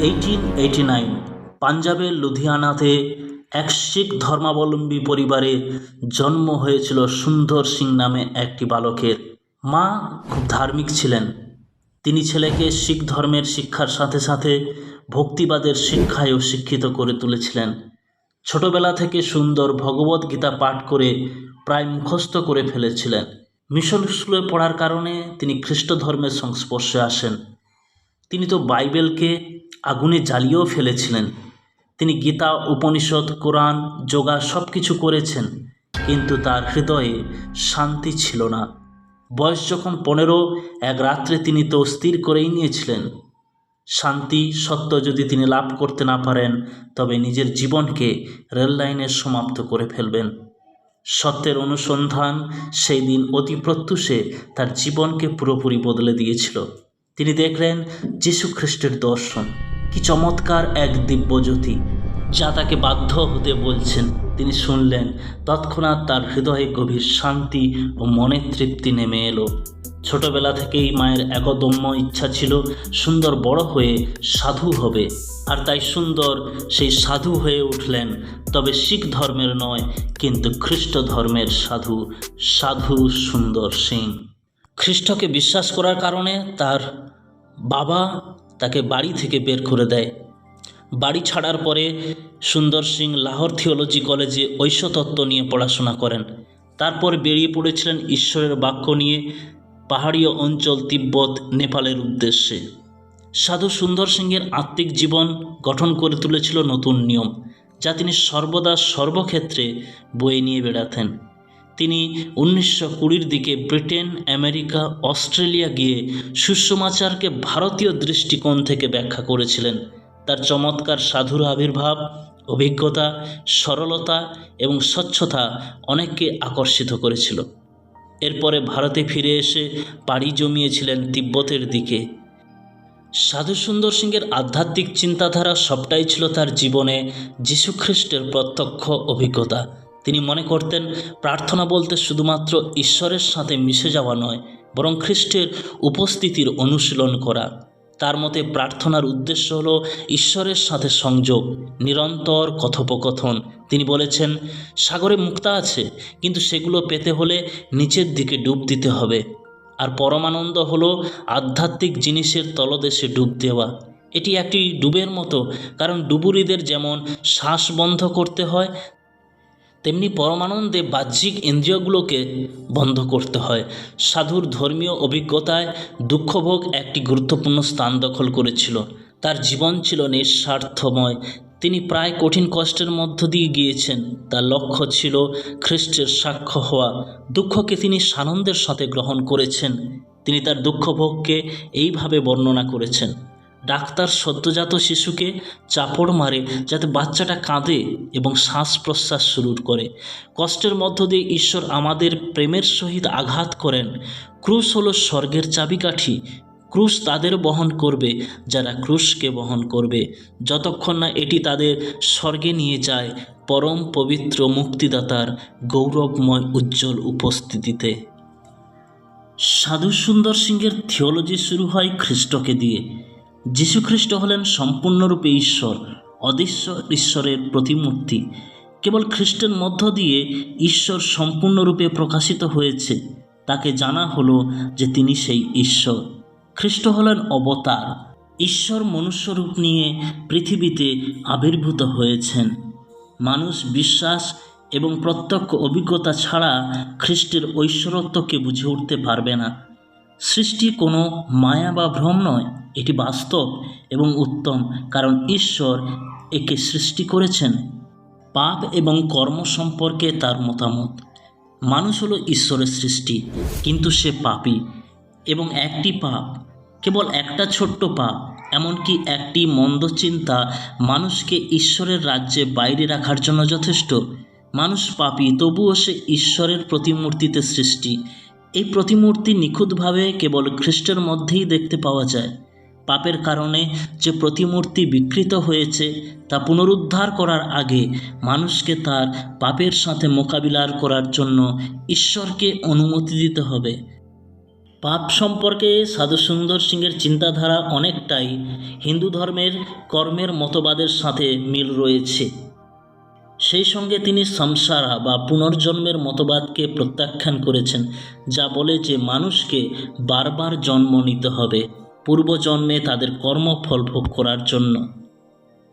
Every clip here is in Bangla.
এইটিন এইটি নাইন পাঞ্জাবের লুধিয়ানাতে এক শিখ ধর্মাবলম্বী পরিবারে জন্ম হয়েছিল সুন্দর সিং নামে একটি বালকের। মা খুব ধার্মিক ছিলেন। তিনি ছেলেকে শিখ ধর্মের শিক্ষার সাথে সাথে ভক্তিবাদের শিক্ষায়ও শিক্ষিত করে তুলেছিলেন। ছোটবেলা থেকে সুন্দর ভগবত গীতা পাঠ করে প্রায় মুখস্থ করে ফেলেছিলেন। মিশন স্কুলে পড়ার কারণে তিনি খ্রিস্ট ধর্মের সংস্পর্শে আসেন। তিনি তো বাইবেলকে আগুনে জ্বালিয়েও ফেলেছিলেন। তিনি গীতা, উপনিষদ, কোরআন, যোগা সব কিছু করেছেন, কিন্তু তার হৃদয়ে শান্তি ছিল না। বয়স যখন পনেরো, এক রাত্রে তিনি তো স্থির করেই নিয়েছিলেন। শান্তি সত্য যদি তিনি লাভ করতে না পারেন, তবে নিজের জীবনকে রেল লাইনে সমাপ্ত করে ফেলবেন। সত্যের অনুসন্ধান সেই দিন অতি প্রত্যুষে তার জীবনকে পুরোপুরি বদলে দিয়েছিল। তিনি দেখলেন যীশু খ্রিস্টের দর্শন। কি চমৎকার এক দিব্যজ্যোতি, যা তাকে বাধ্য হতে বলছেন। তিনি শুনলেন, তৎক্ষণাৎ তার হৃদয়ে গভীর শান্তি ও মনের তৃপ্তি নেমে এলো। ছোটবেলা থেকেই মায়ের একদম্য ইচ্ছা ছিল, সুন্দর বড় হয়ে সাধু হবে। আর তাই সুন্দর, সেই সাধু হয়ে উঠলেন। তবে শিখ ধর্মের নয়, কিন্তু খ্রিস্ট ধর্মের সাধু সাধু সুন্দর সিং। খ্রিস্টকে বিশ্বাস করার কারণে তার বাবা তাকে বাড়ি থেকে বের করে দেয়। বাড়ি ছাড়ার পরে সুন্দর সিং লাহোর থিওলজি কলেজে ঐশ্বতত্ত্ব নিয়ে পড়াশোনা করেন। তারপর বেরিয়ে পড়েছিলেন ঈশ্বরের বাক্য নিয়ে পাহাড়ীয় অঞ্চল তিব্বত, নেপালের উদ্দেশ্যে। সাধু সুন্দর সিংয়ের আত্মিক জীবন গঠন করে তুলেছিল নতুন নিয়ম, যা তিনি সর্বদা সর্বক্ষেত্রে বয়ে নিয়ে বেড়াতেন। তিনি উনিশশো কুড়ির দিকে ব্রিটেন, আমেরিকা, অস্ট্রেলিয়া গিয়ে সুষমাচারকে ভারতীয় দৃষ্টিকোণ থেকে ব্যাখ্যা করেছিলেন। তার চমৎকার সাধুর আবির্ভাব, অভিজ্ঞতা, সরলতা এবং স্বচ্ছতা অনেককে আকর্ষিত করেছিল। এরপরে ভারতে ফিরে এসে পাড়ি জমিয়েছিলেন তিব্বতের দিকে। সাধু সুন্দর সিংয়ের আধ্যাত্মিক চিন্তাধারা সবটাই ছিল তার জীবনে যীশুখ্রিস্টের প্রত্যক্ষ অভিজ্ঞতা। তিনি মনে করতেন, প্রার্থনা বলতে শুধুমাত্র ঈশ্বরের সাথে মিশে যাওয়া নয়, বরং খ্রিস্টের উপস্থিতির অনুশীলন করা। তার মতে প্রার্থনার উদ্দেশ্য হলো ঈশ্বরের সাথে সংযোগ, নিরন্তর কথোপকথন। তিনি বলেছেন, সাগরে মুক্তা আছে, কিন্তু সেগুলো পেতে হলে নিচের দিকে ডুব দিতে হবে। আর পরমানন্দ হল আধ্যাত্মিক জিনিসের তলদেশে ডুব দেওয়া। এটি একটি ডুবের মতো, কারণ ডুবুরিদের যেমন শ্বাস বন্ধ করতে হয় তেমনি পরমানন্দে বাহ্যিক ইন্দ্রিয়গুলোকে বন্ধ করতে হয়। সাধুর ধর্মীয় অভিজ্ঞতায় দুঃখভোগ একটি গুরুত্বপূর্ণ স্থান দখল করেছিল। তার জীবন ছিল নিঃস্বার্থময়। তিনি প্রায় কঠিন কষ্টের মধ্য দিয়ে গিয়েছেন। তার লক্ষ্য ছিল খ্রিস্টের সাক্ষ্য হওয়া। দুঃখকে তিনি সানন্দের সাথে গ্রহণ করেছেন। তিনি তার দুঃখভোগকে এইভাবে বর্ণনা করেছেন। ডাক্তার সদ্যজাত শিশুকে চাপড় মারে যাতে বাচ্চাটা কাঁদে এবং শ্বাস প্রশ্বাস শুরু করে। কষ্টের মধ্য দিয়ে ঈশ্বর আমাদের প্রেমের সহিত আঘাত করেন। ক্রুশ হলো স্বর্গের চাবিকাঠি। ক্রুশ তাদের বহন করবে, যারা ক্রুশকে বহন করবে। যতক্ষণ না এটি তাদের স্বর্গে নিয়ে যায় পরম পবিত্র মুক্তিদাতার গৌরবময় উজ্জ্বল উপস্থিতিতে। সাধু সুন্দর সিংয়ের থিওলজি শুরু হয় খ্রিস্টকে দিয়ে। যীশুখ্রিস্ট হলেন সম্পূর্ণরূপে ঈশ্বর, অদৃশ্য ঈশ্বরের প্রতিমূর্তি। কেবল খ্রিস্টের মধ্য দিয়ে ঈশ্বর সম্পূর্ণরূপে প্রকাশিত হয়েছে, তাকে জানা হলো যে তিনি সেই ঈশ্বর। খ্রিস্ট হলেন অবতার, ঈশ্বর মনুষ্যরূপ নিয়ে পৃথিবীতে আবির্ভূত হয়েছেন। মানুষ বিশ্বাস এবং প্রত্যক্ষ অভিজ্ঞতা ছাড়া খ্রিস্টের ঐশ্বরত্বকে বুঝে উঠতে পারবে না। সৃষ্টি কোনো মায়া বা ভ্রম নয়। এটি বাস্তব এবং উত্তম, কারণ ঈশ্বর একে সৃষ্টি করেছেন। পাপ এবং কর্ম সম্পর্কে তার মতামত। মানুষ হলো ঈশ্বরের সৃষ্টি, কিন্তু সে পাপি এবং একটি পাপ, কেবল একটা ছোট্ট পাপ, এমনকি একটি মন্দ চিন্তা মানুষকে ঈশ্বরের রাজ্যে বাইরে রাখার জন্য যথেষ্ট। মানুষ পাপি, তবুও সে ঈশ্বরের প্রতিমূর্তিতে সৃষ্টি। এই প্রতিমূর্তি নিখুঁতভাবে কেবল খ্রিস্টের মধ্যেই দেখতে পাওয়া যায়। পাপের কারণে যে প্রতিমূর্তি বিকৃত হয়েছে তা পুনরুদ্ধার করার আগে মানুষকে তার পাপের সাথে মোকাবিলার করার জন্য ঈশ্বরকে অনুমতি দিতে হবে। পাপ সম্পর্কে সাধু সুন্দর সিংয়ের চিন্তাধারা অনেকটাই হিন্দু ধর্মের কর্মের মতবাদের সাথে মিল রয়েছে। সেই সঙ্গে তিনি সংসারা বা পুনর্জন্মের মতবাদকে প্রত্যাখ্যান করেছেন, যা বলে যে মানুষকে বারবার জন্ম নিতে হবে। পূর্বজন্মে তাদের কর্মফল ভোগ করার জন্য।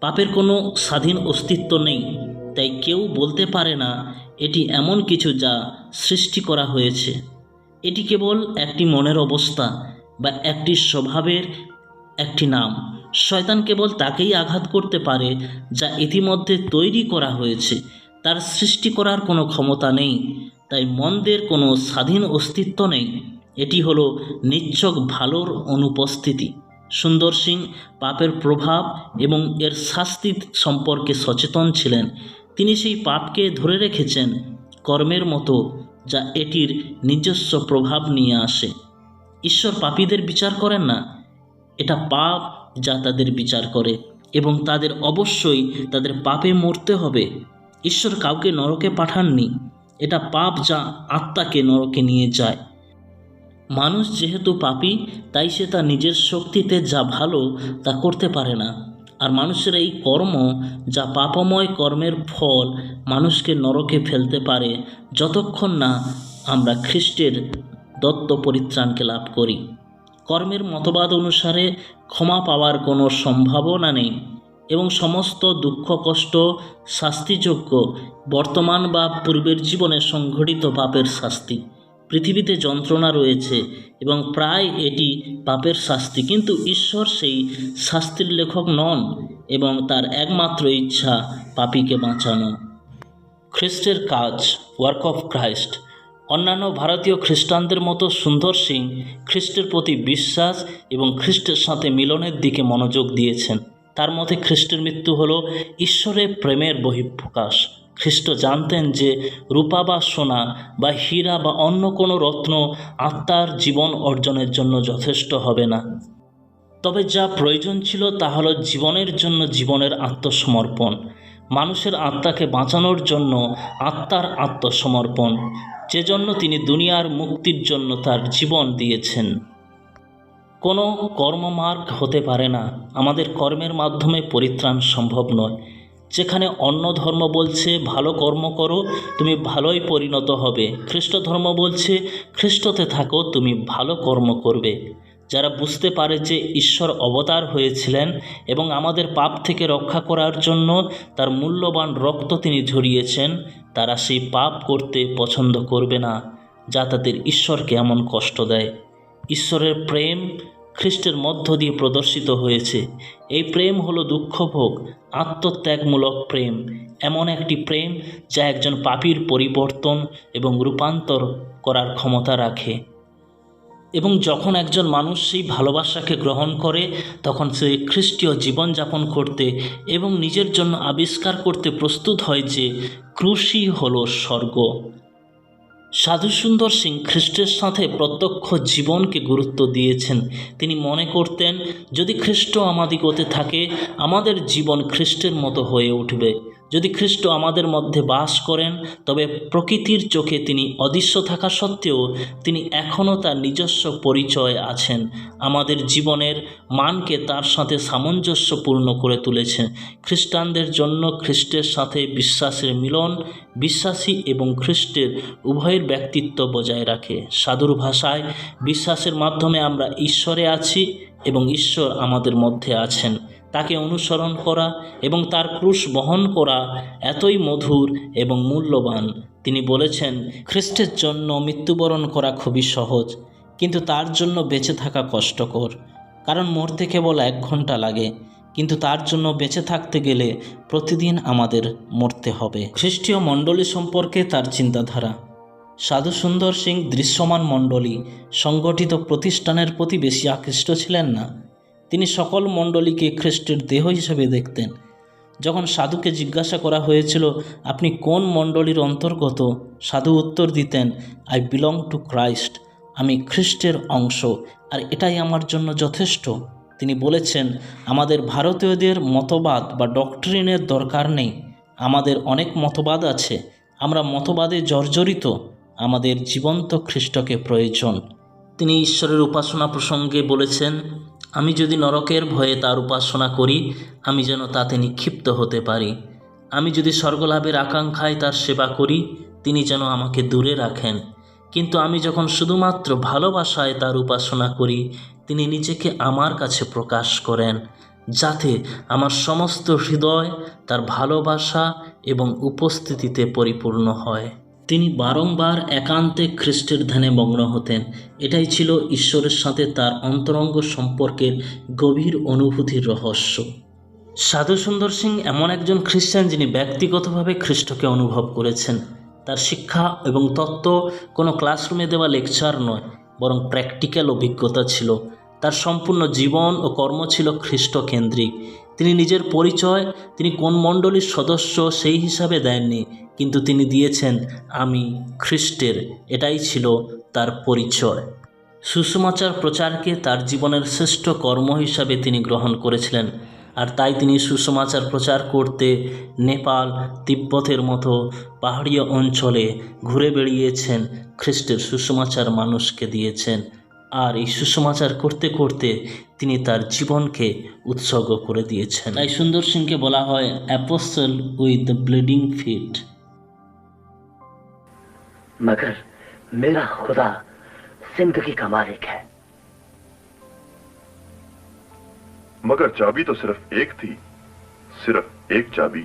পাপের কোনো স্বাধীন অস্তিত্ব নেই, তাই কেউ বলতে পারে না, এটি এমন কিছু যা সৃষ্টি করা হয়েছে। এটি কেবল একটি মনের অবস্থা বা একটি স্বভাবের একটি নাম। শয়তান কেবল তাকেই আঘাত করতে পারে যা ইতিমধ্যে তৈরি করা হয়েছে। তার সৃষ্টি করার কোনো ক্ষমতা নেই, তাই মন্দের কোনো স্বাধীন অস্তিত্ব নেই। এটি হলো নিচ্ছক ভালোর অনুপস্থিতি। সুন্দর সিং পাপের প্রভাব এবং এর শাস্তি সম্পর্কে সচেতন ছিলেন। তিনি সেই পাপকে ধরে রেখেছেন কর্মের মতো, যা এটির নিজস্ব প্রভাব নিয়ে আসে। ঈশ্বর পাপীদের বিচার করেন না। এটা পাপ যা তাদের বিচার করে এবং তাদের অবশ্যই তাদের পাপে মরতে হবে। ঈশ্বর কাউকে নরকে পাঠাননি। এটা পাপ যা আত্মাকে নরকে নিয়ে যায়। মানুষ যেহেতু পাপী, তাই সে তার নিজের শক্তিতে যা ভালো তা করতে পারে না। আর মানুষের এই কর্ম, যা পাপময় কর্মের ফল, মানুষকে নরকে ফেলতে পারে, যতক্ষণ না আমরা খ্রিস্টের দত্ত পরিত্রাণকে লাভ করি। কর্মের মতবাদ অনুসারে ক্ষমা পাওয়ার কোনো সম্ভাবনা নেই এবং সমস্ত দুঃখ, কষ্ট, শাস্তিযোগ্য বর্তমান বা পূর্বের জীবনে সংঘটিত পাপের শাস্তি। পৃথিবীতে যন্ত্রণা রয়েছে এবং প্রায় এটি পাপের শাস্তি। কিন্তু ঈশ্বর সেই শাস্তির লেখক নন এবং তার একমাত্র ইচ্ছা পাপীকে বাঁচানো। খ্রিস্টের কাজ ওয়ার্ক অফ ক্রাইস্ট অন্যান্য ভারতীয় খ্রিস্টানদের মতো সুন্দর সিং খ্রিস্টের প্রতি বিশ্বাস এবং খ্রিস্টের সাথে মিলনের দিকে মনোযোগ দিয়েছেন। তার মতে খ্রিস্টের মৃত্যু হলো ঈশ্বরের প্রেমের বহিঃপ্রকাশ। খ্রিস্ট জানতেন যে রূপা বা সোনা বা হীরা বা অন্য কোনো রত্ন আত্মার জীবন অর্জনের জন্য যথেষ্ট হবে না। তবে যা প্রয়োজন ছিল তা হলো জীবনের জন্য জীবনের আত্মসমর্পণ, মানুষের আত্মাকে বাঁচানোর জন্য আত্মার আত্মসমর্পণ যে জন্য তিনি দুনিয়ার মুক্তির জন্য তার জীবন দিয়েছেন। কোনো কর্মমার্গ হতে পারে না, আমাদের কর্মের মাধ্যমে পরিত্রাণ সম্ভব নয়। যেখানে অন্য ধর্ম বলছে, ভালো কর্ম করো, তুমি ভালোই পরিণত হবে। খ্রিস্ট ধর্ম বলছে, খ্রিস্টতে থাকো, তুমি ভালো কর্ম করবে। যারা বুঝতে পারে যে ঈশ্বর অবতার হয়েছিলেন এবং আমাদের পাপ থেকে রক্ষা করার জন্য তার মূল্যবান রক্ত তিনি ঝরিয়েছেন, তারা সেই পাপ করতে পছন্দ করবে না, যা তাদের ঈশ্বরকে এমন কষ্ট দেয়। ঈশ্বরের প্রেম খ্রিস্টের মধ্য দিয়ে প্রদর্শিত হয়েছে। এই প্রেম হলো দুঃখভোগ, আত্মত্যাগমূলক প্রেম। এমন একটি প্রেম যা একজন পাপীর পরিবর্তন এবং রূপান্তর করার ক্ষমতা রাখে। এবং যখন একজন মানুষ সেই ভালোবাসাকে গ্রহণ করে, তখন সে খ্রিস্টীয় জীবনযাপন করতে এবং নিজের জন্য আবিষ্কার করতে প্রস্তুত হয় যে, ক্রুশই হলো স্বর্গ। সাধু সুন্দর সিং খ্রিস্টের সাথে প্রত্যক্ষ জীবনকে গুরুত্ব দিয়েছেন। তিনি মনে করতেন, যদি খ্রিস্ট আমাদিগতে থাকে, আমাদের জীবন খ্রিস্টের মতো হয়ে উঠবে। যদি খ্রিস্ট আমাদের মধ্যে বাস করেন, তবে প্রকৃতির চোখে তিনি অদৃশ্য থাকা সত্ত্বেও তিনি এখনও তার নিজস্ব পরিচয় আছেন। আমাদের জীবনের মানকে তার সাথে সামঞ্জস্যপূর্ণ করে তুলেছেন খ্রিস্টানদের জন্য খ্রিস্টের সাথে বিশ্বাসের মিলন, বিশ্বাসী এবং খ্রিস্টের উভয়ের ব্যক্তিত্ব বজায় রাখে। সাধুর ভাষায় বিশ্বাসের মাধ্যমে আমরা ঈশ্বরে আছি এবং ঈশ্বর আমাদের মধ্যে আছেন। তাকে অনুসরণ করা এবং তার ক্রুশ বহন করা এতই মধুর এবং মূল্যবান। তিনি বলেছেন, খ্রিস্টের জন্য মৃত্যুবরণ করা খুবই সহজ, কিন্তু তার জন্য বেঁচে থাকা কষ্টকর। কারণ মরতে কেবল এক ঘণ্টা লাগে, কিন্তু তার জন্য বেঁচে থাকতে গেলে প্রতিদিন আমাদের মরতে হবে। খ্রিস্টীয় মণ্ডলী সম্পর্কে তার চিন্তাধারা। সাধু সুন্দর সিং দৃশ্যমান মণ্ডলী সংগঠিত প্রতিষ্ঠানের প্রতি বেশি আকৃষ্ট ছিলেন না? তিনি সকল মণ্ডলীকে খ্রিস্টের দেহ হিসেবে দেখতেন। যখন সাধুকে জিজ্ঞাসা করা হয়েছিল, আপনি কোন মণ্ডলীর অন্তর্গত? সাধু উত্তর দিতেন আই বিলং টু ক্রাইস্ট আমি খ্রিস্টের অংশ, আর এটাই আমার জন্য যথেষ্ট। তিনি বলেছেন, আমাদের ভারতীয়দের মতবাদ বা ডক্টরিনের দরকার নেই। আমাদের অনেক মতবাদ আছে। আমরা মতবাদে জর্জরিত। আমাদের জীবন্ত খ্রিস্টকে প্রয়োজন। তিনি ঈশ্বরের উপাসনা প্রসঙ্গে বলেছেন আমি যদি নরকের ভয়ে তার উপাসনা করি, আমি যেন তাতে নিক্ষিপ্ত হতে পারি। আমি যদি স্বর্গলাভের আকাঙ্ক্ষায় তার সেবা করি, তিনি যেন আমাকে দূরে রাখেন। কিন্তু আমি যখন শুধুমাত্র ভালোবাসায় তার উপাসনা করি, তিনি নিজেকে আমার কাছে প্রকাশ করেন, যাতে আমার সমস্ত হৃদয় তার ভালোবাসা এবং উপস্থিতিতে পরিপূর্ণ হয়। তিনি বারংবার একান্তে খ্রিস্টের ধ্যানে মগ্ন হতেন। এটাই ছিল ঈশ্বরের সাথে তার অন্তরঙ্গ সম্পর্কের গভীর অনুভূতির রহস্য। সাধু সুন্দর সিং এমন একজন খ্রিস্টান যিনি ব্যক্তিগতভাবে খ্রিস্টকে অনুভব করেছেন। তার শিক্ষা এবং তত্ত্ব কোনো ক্লাসরুমে দেওয়া লেকচার নয়, বরং প্র্যাকটিক্যাল অভিজ্ঞতা ছিল। তার সম্পূর্ণ জীবন ও কর্ম ছিল খ্রিস্ট কেন্দ্রিক তিনি নিজের পরিচয়, তিনি কোন মণ্ডলীর সদস্য সেই হিসাবে দেননি। কিন্তু তিনি দিয়েছেন, আমি খ্রিস্টের। এটাই ছিল তার পরিচয়। সুসমাচার প্রচারকে তার জীবনের শ্রেষ্ঠ কর্ম হিসাবে তিনি গ্রহণ করেছিলেন। আর তাই তিনি সুসমাচার প্রচার করতে নেপাল তিব্বতের মতো পাহাড়ীয় অঞ্চলে ঘুরে বেড়িয়েছেন, খ্রিস্টের সুসমাচার মানুষকে দিয়েছেন। আর এই সুসমাচার করতে করতে তিনি তার জীবনকে উৎসর্গ করে দিয়েছেন। তাই সুন্দর সিংকে বলা হয় apostle with the bleeding feet مگر میرا خدا زندگی کا مالک ہے۔ مگر چابی تو صرف ایک تھی، صرف ایک چابی۔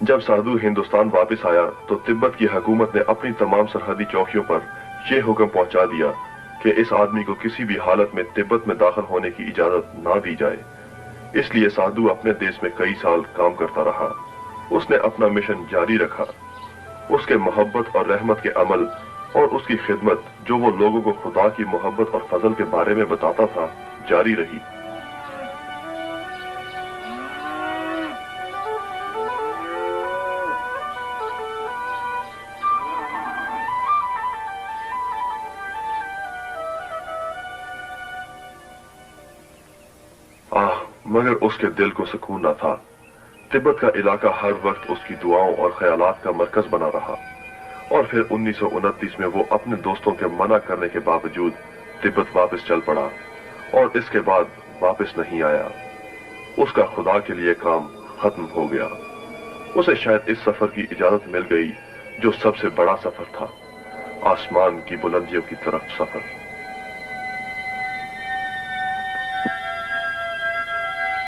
جب سادھو ہندوستان واپس آیا تو تبت کی حکومت نے اپنی تمام سرحدی چوکیوں پر یہ حکم پہنچا دیا کہ اس آدمی کو کسی بھی حالت میں تبت میں داخل ہونے کی اجازت نہ دی جائے۔ اس لیے سادھو اپنے دیس میں کئی سال کام کرتا رہا۔ اس نے اپنا مشن جاری رکھا۔ اس کے محبت اور رحمت کے عمل اور اس کی خدمت جو وہ لوگوں کو خدا کی محبت اور فضل کے بارے میں بتاتا تھا، جاری رہی۔ آہ، مگر اس کے دل کو سکون نہ تھا۔ تبت کا علاقہ ہر وقت اس کی دعاؤں اور خیالات کا مرکز بنا رہا۔ اور پھر انیس سو انتیس میں وہ اپنے دوستوں کے منع کرنے کے باوجود تبت واپس چل پڑا اور اس کے بعد واپس نہیں آیا۔ اس کا خدا کے لیے کام ختم ہو گیا۔ اسے شاید اس سفر کی اجازت مل گئی جو سب سے بڑا سفر تھا۔ آسمان کی بلندیوں کی طرف سفر۔